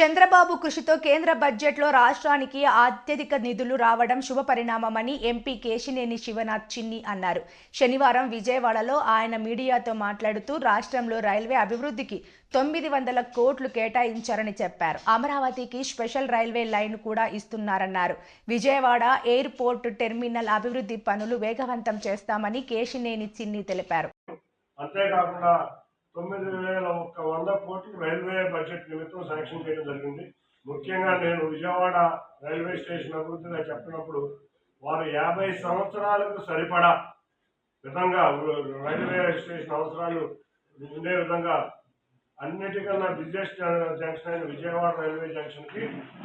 చంద్రబాబు కృషితో కేంద్ర బడ్జెట్లో రాష్ట్రానికి అత్యధిక నిధులు రావడం శుభపరిణామమని ఎంపీ కేశినేని శివనాథ్ చిన్ని అన్నారు. శనివారం విజయవాడలో ఆయన మీడియాతో మాట్లాడుతూ రాష్ట్రంలో రైల్వే అభివృద్ధికి తొమ్మిది వందల కోట్లు కేటాయించారని చెప్పారు. అమరావతికి స్పెషల్ రైల్వే లైన్ కూడా ఇస్తున్నారన్నారు. విజయవాడ ఎయిర్పోర్ట్ టెర్మినల్ అభివృద్ధి పనులు వేగవంతం చేస్తామని కేశినేని చిన్ని తెలిపారు. అంతేకాకుండా తొమ్మిది వేల ఒక్క వంద కోట్లు రైల్వే బడ్జెట్ నిమిత్తం శాంక్షన్ చేయడం జరిగింది. ముఖ్యంగా నేను విజయవాడ రైల్వే స్టేషన్ అభివృద్ధిగా చెప్పినప్పుడు వారు యాభై సంవత్సరాలకు సరిపడా విధంగా రైల్వే స్టేషన్ అవసరాలు ఉండే విధంగా అన్నిటికన్నా బిజినెస్ జంక్షన్ అయిన విజయవాడ రైల్వే జంక్షన్కి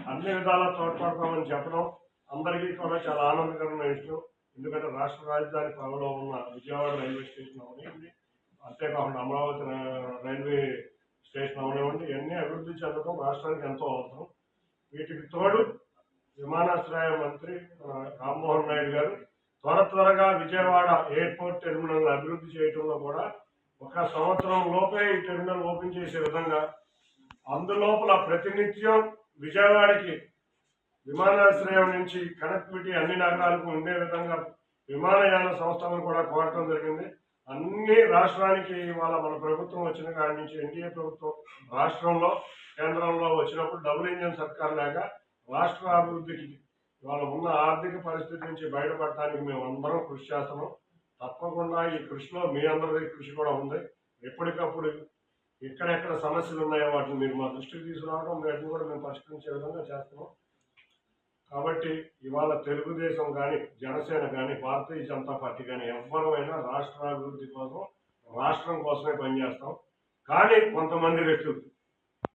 అన్ని విధాలా తోడ్పడతామని చెప్పడం అందరికీ కూడా చాలా ఆనందకరమైన విషయం. ఎందుకంటే రాష్ట్ర రాజధాని పదవిలో ఉన్న విజయవాడ రైల్వే స్టేషన్ అవన్నీ అంతేకాకుండా అమరావతి రైల్వే స్టేషన్ అవనివ్వండి ఇవన్నీ అభివృద్ధి చెందడం రాష్ట్రానికి ఎంతో అవసరం. వీటికి తోడు విమానాశ్రయ మంత్రి రామ్మోహన్ నాయుడు గారు త్వర త్వరగా విజయవాడ ఎయిర్పోర్ట్ టెర్మినల్ అభివృద్ధి చేయడంలో కూడా ఒక సంవత్సరం లోపే ఈ టెర్మినల్ ఓపెన్ చేసే విధంగా అందులోపల ప్రతినిత్యం విజయవాడకి విమానాశ్రయం నుంచి కనెక్టివిటీ అన్ని నగరాలకు ఉండే విధంగా విమానయాన సంస్థలను కూడా కోరటం జరిగింది. అన్ని రాష్ట్రానికి ఇవాళ మన ప్రభుత్వం వచ్చిన కాడి నుంచి ఎన్డీఏ ప్రభుత్వం రాష్ట్రంలో కేంద్రంలో వచ్చినప్పుడు డబుల్ ఇంజన్ సర్కార్ లేక రాష్ట్ర అభివృద్ధికి ఇవాళ ఉన్న ఆర్థిక పరిస్థితి నుంచి బయటపడటానికి మేము అందరం కృషి చేస్తున్నాం. తప్పకుండా ఈ కృషిలో మీ అందరి కృషి కూడా ఉంది. ఎప్పటికప్పుడు ఎక్కడెక్కడ సమస్యలు ఉన్నాయో వాటిని మీరు మా దృష్టికి తీసుకురావడం వాటిని కూడా మేము పరిష్కరించే విధంగా చేస్తున్నాం. కాబట్టి ఇవాళ తెలుగుదేశం కానీ జనసేన కానీ భారతీయ జనతా పార్టీ కానీ ఎవ్వరమైనా రాష్ట్ర అభివృద్ధి కోసం రాష్ట్రం కోసమే పనిచేస్తాం. కానీ కొంతమంది వ్యక్తులు